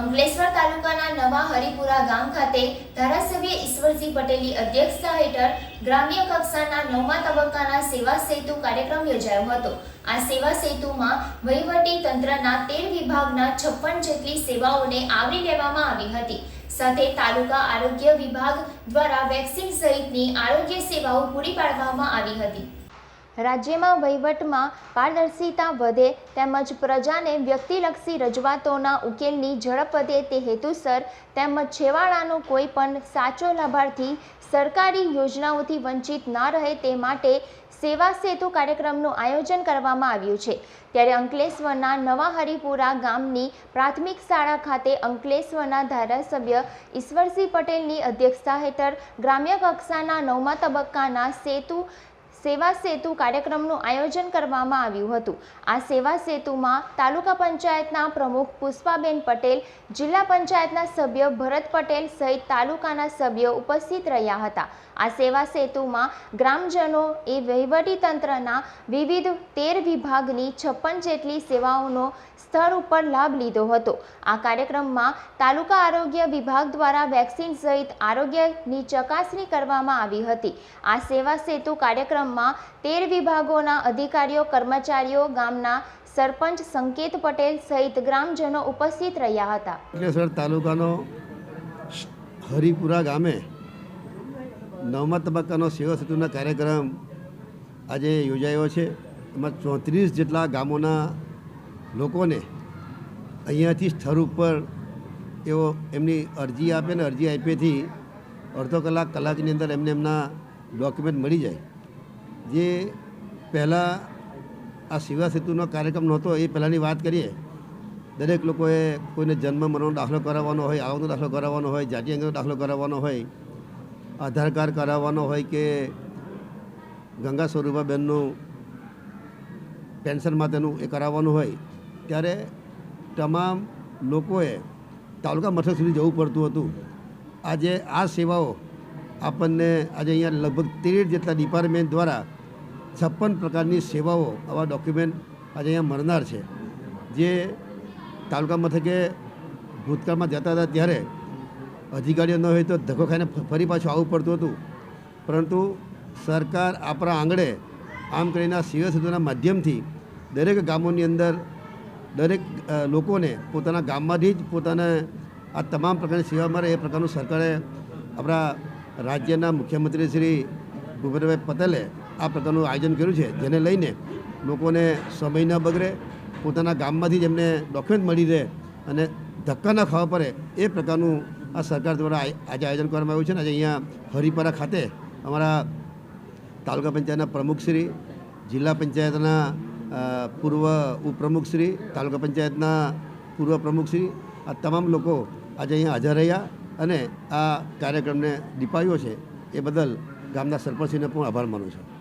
અંકલેશ્વર તાલુકાના નવા હરિપુરા ગામ ખાતે ધારાસભ્ય ઈશ્વરજી પટેલની અધ્યક્ષતા હેઠળ ગ્રામ્ય કક્ષાના નવમા તબક્કાના સેવા સેતુ કાર્યક્રમ યોજાયો હતો. આ સેવા સેતુમાં વહીવટી તંત્રના તેર વિભાગના છપ્પન જેટલી સેવાઓને આવરી લેવામાં આવી હતી. સાથે તાલુકા આરોગ્ય વિભાગ દ્વારા વેક્સિન સહિતની આરોગ્ય સેવાઓ પૂરી પાડવામાં આવી હતી. રાજ્યમાં વહીવટમાં પારદર્શિતા વધે તેમજ પ્રજાને વ્યક્તિલક્ષી રજૂઆતોના ઉકેલની ઝડપ વધે તે હેતુસર તેમજ છેવાડાનો કોઈ પણ સાચો લાભાર્થી સરકારી યોજનાઓથી વંચિત ના રહે તે માટે સેવા સેતુ કાર્યક્રમનું આયોજન કરવામાં આવ્યું છે. ત્યારે અંકલેશ્વરના નવા હરિપુરા ગામની પ્રાથમિક શાળા ખાતે અંકલેશ્વરના ધારાસભ્ય ઈશ્વરસિંહ પટેલની અધ્યક્ષતા હેઠળ ગ્રામ્ય કક્ષાના નવમા તબક્કાના સેતુ સેવા સેતુ કાર્યક્રમનું આયોજન કરવામાં આવ્યું હતું. આ સેવા સેતુમાં તાલુકા પંચાયતના પ્રમુખ પુષ્પાબેન પટેલ, જિલ્લા પંચાયતના સભ્ય ભરત પટેલ સહિત તાલુકાના સભ્યો ઉપસ્થિત રહ્યા હતા. આ સેવા સેતુમાં ગ્રામજનો એ વહીવટી તંત્રના વિવિધ તેર વિભાગની છપ્પન જેટલી સેવાઓનો સ્થળ ઉપર લાભ લીધો હતો. આ કાર્યક્રમમાં તાલુકા આરોગ્ય વિભાગ દ્વારા વેક્સિન સહિત આરોગ્યની ચકાસણી કરવામાં આવી હતી. આ સેવા સેતુ કાર્યક્રમમાં તેર વિભાગોના અધિકારીઓ, કર્મચારીઓ, ગામના સરપંચ સંકેત પટેલ સહિત ગ્રામજનો ઉપસ્થિત રહ્યા હતા. તાલુકાનો હરિપુરા ગામે નવમા તબક્કાનો સેવા સેતુના કાર્યક્રમ આજે યોજાયો છે. એમાં ચોત્રીસ જેટલા ગામોના લોકોને અહીંયાથી સ્થળ ઉપર એઓ એમની અરજી આપે ને અરજી આપીથી અડધો કલાક કલાકની અંદર એમને એમના ડોક્યુમેન્ટ મળી જાય. જે પહેલાં આ સેવા સેતુનો કાર્યક્રમ નહોતો, એ પહેલાંની વાત કરીએ, દરેક લોકોએ કોઈને જન્મ, મરણનો દાખલો કરાવવાનો હોય, આવકનો દાખલો કરાવવાનો હોય, જાતિ અંગેનો દાખલો કરાવવાનો હોય, આધાર કાર્ડ કરાવવાનો હોય કે ગંગા સ્વરૂપાબેનનું પેન્શનમાં માટેનું એ કરાવવાનું હોય, ત્યારે તમામ લોકોએ તાલુકા મથક સુધી જવું પડતું હતું. આજે આ સેવાઓ આપણને આજે અહીંયા લગભગ તેર જેટલા ડિપાર્ટમેન્ટ દ્વારા છપ્પન પ્રકારની સેવાઓ આવા ડોક્યુમેન્ટ આજે અહીંયા મળનાર છે. જે તાલુકા મથકે ભૂતકાળમાં જતા હતા ત્યારે અધિકારીઓ ન હોય તો ધક્કો ખાઈને ફરી પાછું આવવું પડતું હતું. પરંતુ સરકાર આપણા આંગણે આમ કરીને સિવિલ સેવા સેતુના માધ્યમથી દરેક ગામોની અંદર દરેક લોકોને પોતાના ગામમાંથી જ પોતાને આ તમામ પ્રકારની સેવા મળે એ પ્રકારનું સરકારે આપણા રાજ્યના મુખ્યમંત્રી શ્રી ભૂપેન્દ્રભાઈ પટેલે આ પ્રકારનું આયોજન કર્યું છે, જેને લઈને લોકોને સમય ન બગડે, પોતાના ગામમાંથી જ એમને ડોક્યુમેન્ટ મળી રહે અને ધક્કા ન ખાવા પડે એ પ્રકારનું આ સરકાર દ્વારા આજે આયોજન કરવામાં આવ્યું છે ને આજે અહીંયા હરિપરા ખાતે અમારા તાલુકા પંચાયતના પ્રમુખશ્રી જિલ્લા પંચાયતના પૂર્વ ઉપપ્રમુખશ્રી તાલુકા પંચાયતના પૂર્વ પ્રમુખશ્રી આ તમામ લોકો આજે અહીંયા હાજર રહ્યા અને આ કાર્યક્રમને દીપાવ્યો છે. એ બદલ ગામના સરપંચને પણ આભાર માનું છું.